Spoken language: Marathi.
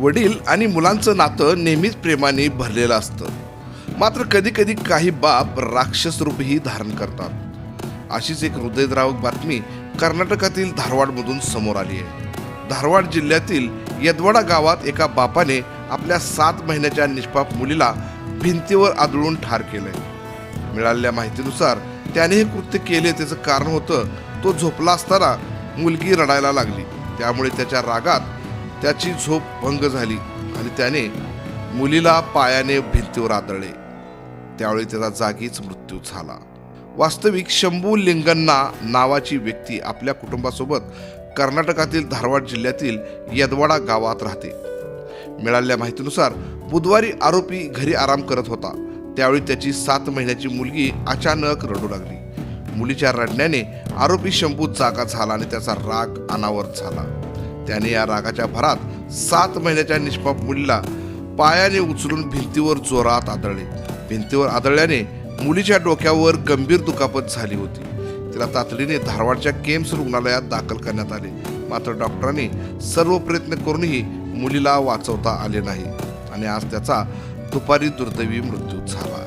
वडील आणि मुलांचं नातं नेहमीच प्रेमाने भरलेलं असतं. मात्र कधी कधी काही बाप राक्षस रूपही धारण करतात. अशीच एक हृदयद्रावक बातमी कर्नाटकातील धारवाडमधून समोर आली आहे. धारवाड जिल्ह्यातील यदवाडा गावात एका बापाने आपल्या सात महिन्याच्या निष्पाप मुलीला भिंतीवर आदळून ठार केलंय. मिळालेल्या माहितीनुसार त्याने हे कृत्य केले त्याचं कारण होतं तो झोपला असताना मुलगी रडायला लागली. त्यामुळे त्याच्या रागात त्याची झोप भंग झाली आणि त्याने मुलीला पायाने भिंतीवर आदळले. त्यावेळी त्याचा जागीच मृत्यू झाला. वास्तविक शंभू लिंगन्ना नावाची व्यक्ती आपल्या कुटुंबासोबत कर्नाटकातील धारवाड जिल्ह्यातील यदवाडा गावात राहते. मिळालेल्या माहितीनुसार बुधवारी आरोपी घरी आराम करत होता. त्यावेळी त्याची सात महिन्याची मुलगी अचानक रडू लागली. मुलीच्या रडण्याने आरोपी शंभू जागा झाला आणि त्याचा राग अनावर झाला. त्याने या रागाच्या भरात सात महिन्याच्या निष्पाप मुलीला पायाने उचलून भिंतीवर जोरात आदळले. भिंतीवर आदळल्याने मुलीच्या डोक्यावर गंभीर दुखापत झाली होती. तिला तातडीने धारवाडच्या केम्स रुग्णालयात दाखल करण्यात आले. मात्र डॉक्टरांनी सर्व प्रयत्न करूनही मुलीला वाचवता आले नाही आणि आज त्याचा दुपारी दुर्दैवी मृत्यू झाला.